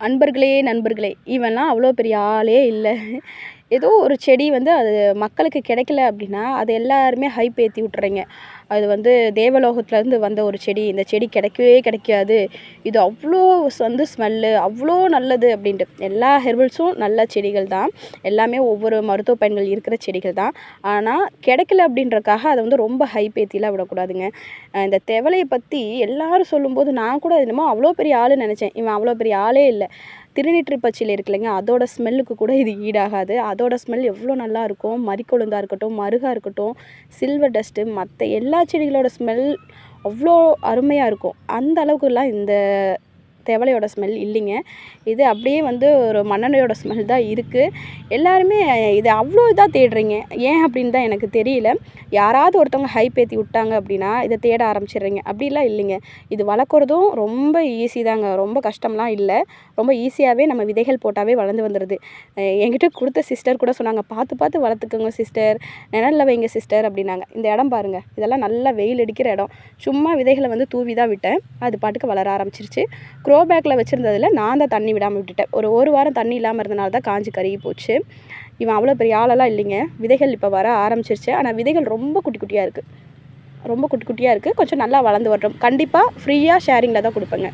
அன்பர்களே நண்பர்களே இவன்லாம் அவ்வளோ பெரிய ஆளே இல்லை. ஏதோ ஒரு செடி வந்து அது மக்களுக்கு கிடைக்கல அப்படின்னா அது எல்லாருமே ஹைப் ஏற்றி விட்டுறீங்க. அது வந்து தேவலோகத்துலேருந்து வந்த ஒரு செடி. இந்த செடி கிடைக்கவே கிடைக்காது. இது அவ்வளோ வந்து ஸ்மெல்லு அவ்வளோ நல்லது அப்படின்ட்டு. எல்லா ஹெர்பல்ஸும் நல்ல செடிகள் தான். எல்லாமே ஒவ்வொரு மருத்துவ பயன்கள் இருக்கிற செடிகள் தான். ஆனால் கிடைக்கல அப்படின்றக்காக அதை வந்து ரொம்ப ஹைப் ஏற்றிலாம் விடக்கூடாதுங்க. இந்த தெவலையை பற்றி எல்லாரும் சொல்லும்போது நான் கூட என்னமோ அவ்வளோ பெரிய ஆளுன்னு நினச்சேன். இவன் அவ்வளோ பெரிய ஆளே இல்லை. திருநீற்று பச்சிலை இருக்கு இல்லைங்க அதோட ஸ்மெல்லுக்கு கூட இது ஈடாகாது. அதோட ஸ்மெல் எவ்வளோ நல்லா இருக்கும் மறிக்கொழுந்தாக இருக்கட்டும் மருகாக இருக்கட்டும் சில்வர் டஸ்ட்டு மற்ற எல்லா செடிகளோட ஸ்மெல் அவ்வளோ அருமையாக இருக்கும். அந்த அளவுக்குலாம் இந்த தேவலையோட ஸ்மெல் இல்லைங்க. இது அப்படியே வந்து ஒரு மண்ணெண்ணையோட ஸ்மெல் தான் இருக்குது எல்லாருமே இது அவ்வளோ இதாக தேடுறீங்க. ஏன் அப்படின்னு தான் எனக்கு தெரியல. யாராவது ஒருத்தவங்க ஹைப் ஏற்றி விட்டாங்க அப்படின்னா இதை தேட ஆரம்பிச்சிடுறீங்க. அப்படிலாம் இல்லைங்க. இது வளர்க்குறதும் ரொம்ப ஈஸி தாங்க. ரொம்ப கஷ்டம்லாம் இல்லை. ரொம்ப ஈஸியாகவே நம்ம விதைகள் போட்டாவே வளர்ந்து வந்துடுது என்கிட்ட கொடுத்த சிஸ்டர் கூட சொன்னாங்க பார்த்து பார்த்து வளர்த்துக்கோங்க சிஸ்டர் நிழல்ல வைங்க சிஸ்டர் அப்படின்னாங்க. இந்த இடம் பாருங்கள் இதெல்லாம் நல்லா வெயில் அடிக்கிற இடம். சும்மா விதைகளை வந்து தூவி தான் விட்டேன். அது பாட்டுக்கு வளர ஆரம்பிச்சிருச்சு. க்ரோ பேக்கில் வச்சுருந்ததில் நான் தான் தண்ணி விடாமல் விட்டுட்டேன். ஒரு ஒரு வாரம் தண்ணி இல்லாமல் இருந்தனால தான் காஞ்சி கருகி போச்சு. இவன் அவ்வளோ பெரிய ஆளெல்லாம் இல்லைங்க. விதைகள் இப்போ வர ஆரம்பிச்சிருச்சு. ஆனால் விதைகள் ரொம்ப குட்டி குட்டியாக இருக்குது ரொம்ப குட்டி குட்டியாக இருக்குது கொஞ்சம் நல்லா வளர்ந்து வரட்டும். கண்டிப்பாக ஃப்ரீயாக ஷேரிங்கில் தான் கொடுப்பேங்க.